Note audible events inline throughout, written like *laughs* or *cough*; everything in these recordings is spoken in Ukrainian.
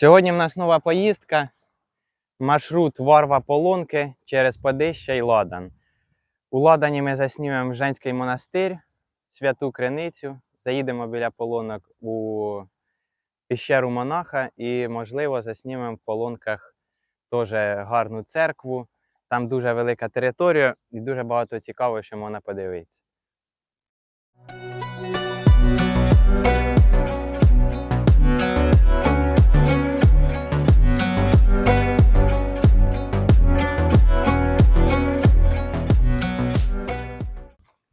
Сьогодні в нас нова поїздка. Маршрут Варва Полонки через Подища і Ладан. У Ладані ми заснімемо Женський монастир, святу Криницю. Заїдемо біля полонок у піщеру монаха і, можливо, заснімемо в полонках теж гарну церкву. Там дуже велика територія і дуже багато цікавого, що можна подивитися.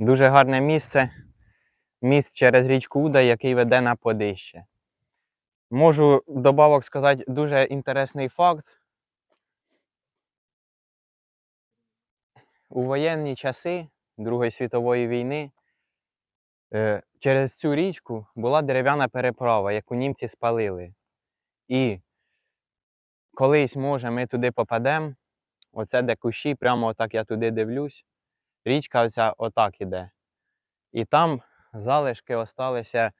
Дуже гарне місце. Міст через річку Уда, який веде на Подище. Можу вдобавок сказати дуже інтересний факт. У воєнні часи Другої світової війни е, через цю річку була дерев'яна переправа, яку німці спалили. І колись, може, ми туди попадемо, оце де кущі, прямо отак я туди дивлюсь, річка оця отак іде. І там залишки осталися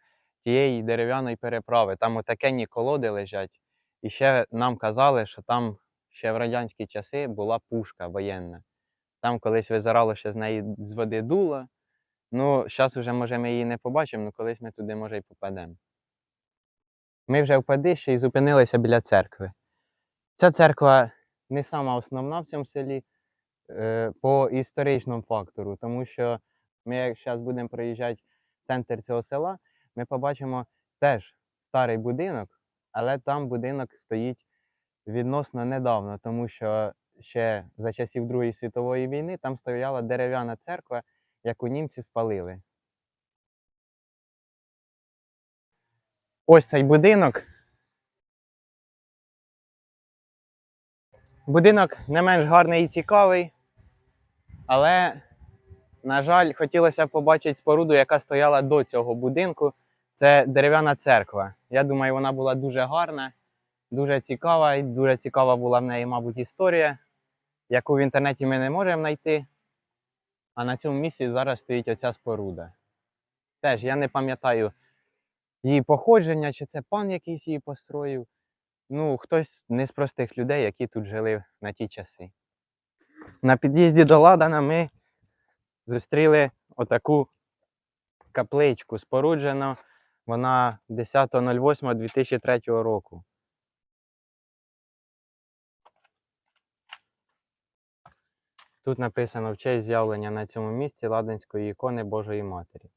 тієї дерев'яної переправи. Там отакенні колоди лежать. І ще нам казали, що там ще в радянські часи була пушка воєнна. Там колись визирало, що з неї з води дуло. Ну, зараз вже, може, ми її не побачимо, але колись ми туди, може, і попадемо. Ми вже в Падищі і зупинилися біля церкви. Ця церква не сама основна в цьому селі по історичному фактору, тому що ми, як зараз будемо проїжджати центр цього села, ми побачимо теж старий будинок, але там будинок стоїть відносно недавно, тому що ще за часів Другої світової війни там стояла дерев'яна церква, яку німці спалили. Ось цей будинок. Будинок не менш гарний і цікавий, але на жаль, хотілося б побачити споруду, яка стояла до цього будинку. Це дерев'яна церква. Я думаю, вона була дуже гарна, дуже цікава, і дуже цікава була в неї, мабуть, історія, яку в інтернеті ми не можемо знайти. А на цьому місці зараз стоїть оця споруда. Теж я не пам'ятаю її походження, чи це пан якийсь її построїв. Ну, хтось не з простих людей, які тут жили на ті часи. На під'їзді до Ладана ми зустріли отаку капличку. Споруджена вона 10.08.2003 року. Тут написано в честь з'явлення на цьому місці Ладанської ікони Божої Матері.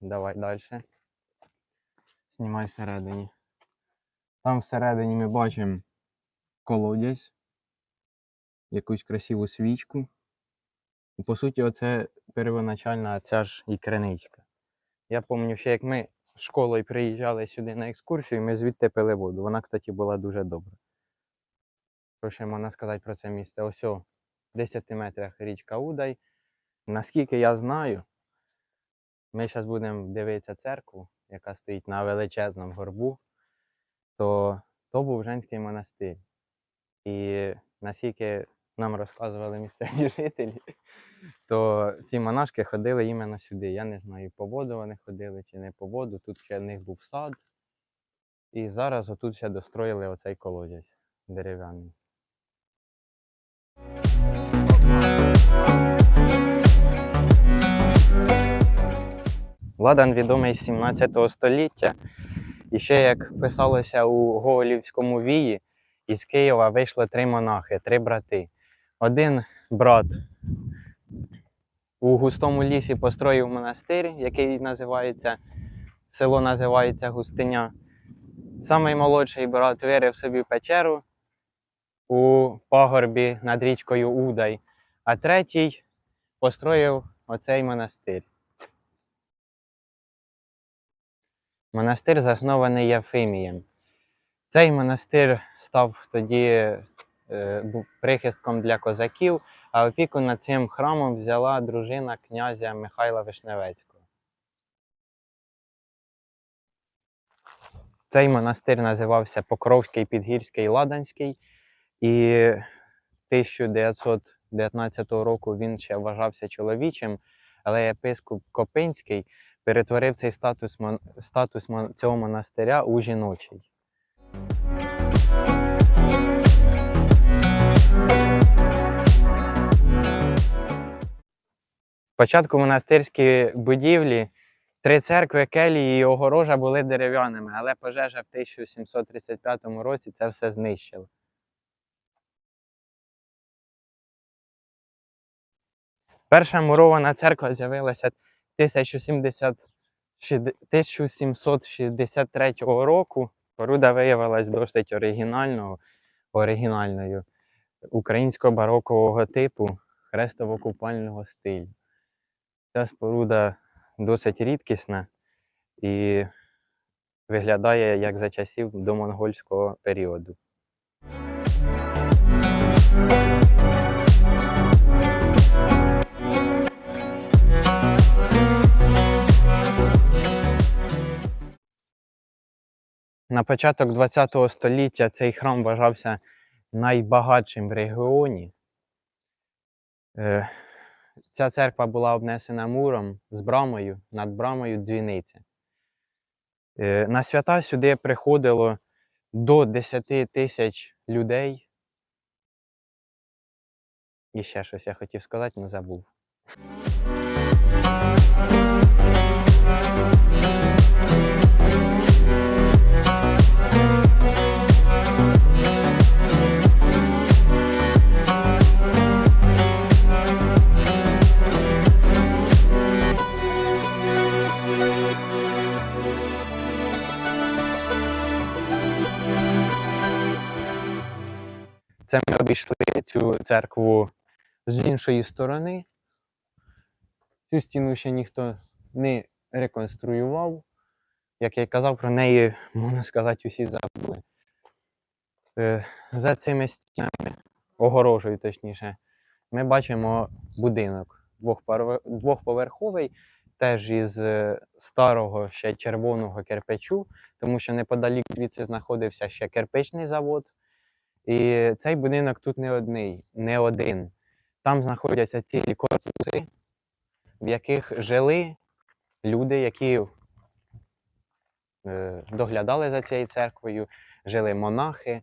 Давай далі. Знімай всередині. Там всередині ми бачимо колодязь, якусь красиву свічку. І, По суті, оце первоначальна ця ж і криничка. Я пам'ятаю, ще як ми школою приїжджали сюди на екскурсію, ми звідти пили воду. Вона, кстати, була дуже добра. Що ще можна сказати про це місце? Ось о, в 10 метрах річка Удай. Наскільки я знаю, ми зараз будемо дивитися церкву, яка стоїть на величезному горбу, то то був Женський монастир. І наскільки нам розказували місцеві *laughs* жителі, то ці монашки ходили іменно сюди. Я не знаю, по воду вони ходили чи не по воду. Тут ще в них був сад. І зараз отут ще достроїли оцей колодязь дерев'яний. Ладан відомий з 17 століття. І ще як писалося у Гоголівському вії, із Києва вийшли три монахи, три брати. Один брат у густому лісі построїв монастир, який називається, село називається Густиня. Самий молодший брат вирив собі печеру у пагорбі над річкою Удай, а третій построїв оцей монастир. Монастир заснований Єфимієм. Цей монастир став тоді був прихистком для козаків, а опіку над цим храмом взяла дружина князя Михайла Вишневецького. Цей монастир називався Покровський Підгірський Ладанський, і 1919 року він ще вважався чоловічим, але єпископ Копинський перетворив цей статус, статус цього монастиря у жіночий. Спочатку монастирські будівлі, три церкви, келії і огорожа були дерев'яними, але пожежа в 1735 році це все знищила. Перша мурована церква з'явилася 1763 року. Споруда виявилась досить оригінального, оригінальною українського барокового типу хрестово-купального стилю. Ця споруда досить рідкісна і виглядає як за часів домонгольського періоду. На початок ХХ століття цей храм вважався найбагатшим в регіоні. Ця церква була обнесена муром з брамою, над брамою дзвіниця. Е, На свята сюди приходило до 10 тисяч людей. І ще щось я хотів сказати, але забув. Церкву з іншої сторони. Цю стіну ще ніхто не реконструював. Як я й казав, про неї, можна сказати, усі забули. Е, За цими стінами, огорожею точніше, ми бачимо будинок двохповерховий, теж із е, старого ще червоного кирпичу, тому що неподалік звідси знаходився ще кирпичний завод. І цей будинок тут не одний, не один. Там знаходяться цілі корпуси, в яких жили люди, які е, доглядали за цією церквою, жили монахи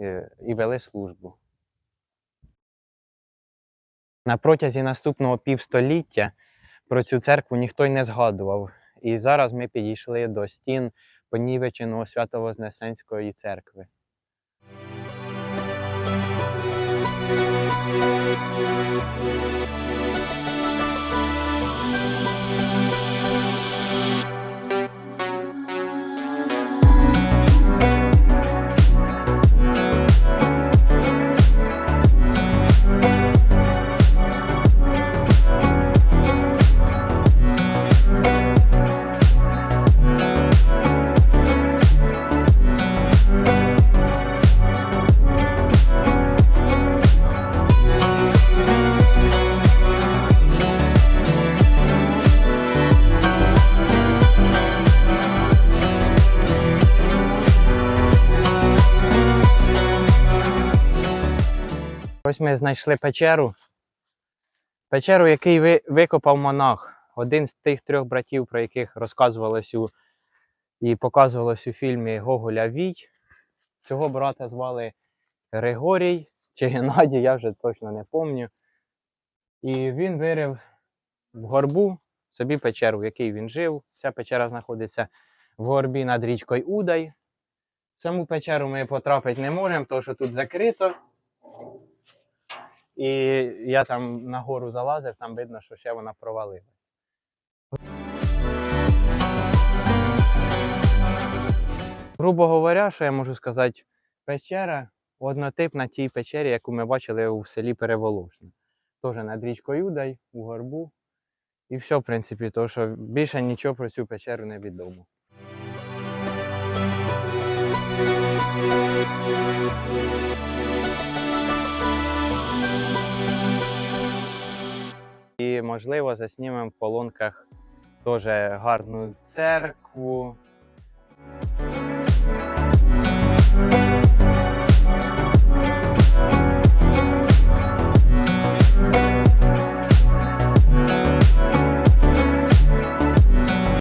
е, і вели службу. На протязі наступного півстоліття про цю церкву ніхто й не згадував. І зараз ми підійшли до стін понівеченого Свято-Вознесенської церкви. Thank you. Ось ми знайшли печеру. Печеру, який ви, викопав монах. Один з тих трьох братів, про яких розказувалось у, і показувалось у фільмі Гоголя Вій. Цього брата звали Григорій чи Геннадій, я вже точно не пам'ятаю. І він вирив в горбу собі печеру, в якій він жив. Ця печера знаходиться в горбі над річкою Удай. В саму печеру ми потрапити не можемо, тому що тут закрито. І я там нагору залазив, там видно, що ще вона провалилась. Грубо говоря, що я можу сказати, печера однотипна тій печері, яку ми бачили у селі Переволошне. Теж над річкою Удай, у горбу. І все, в принципі, тому що більше нічого про цю печеру не відомо. І, можливо, заснімемо в колонках теж гарну церкву.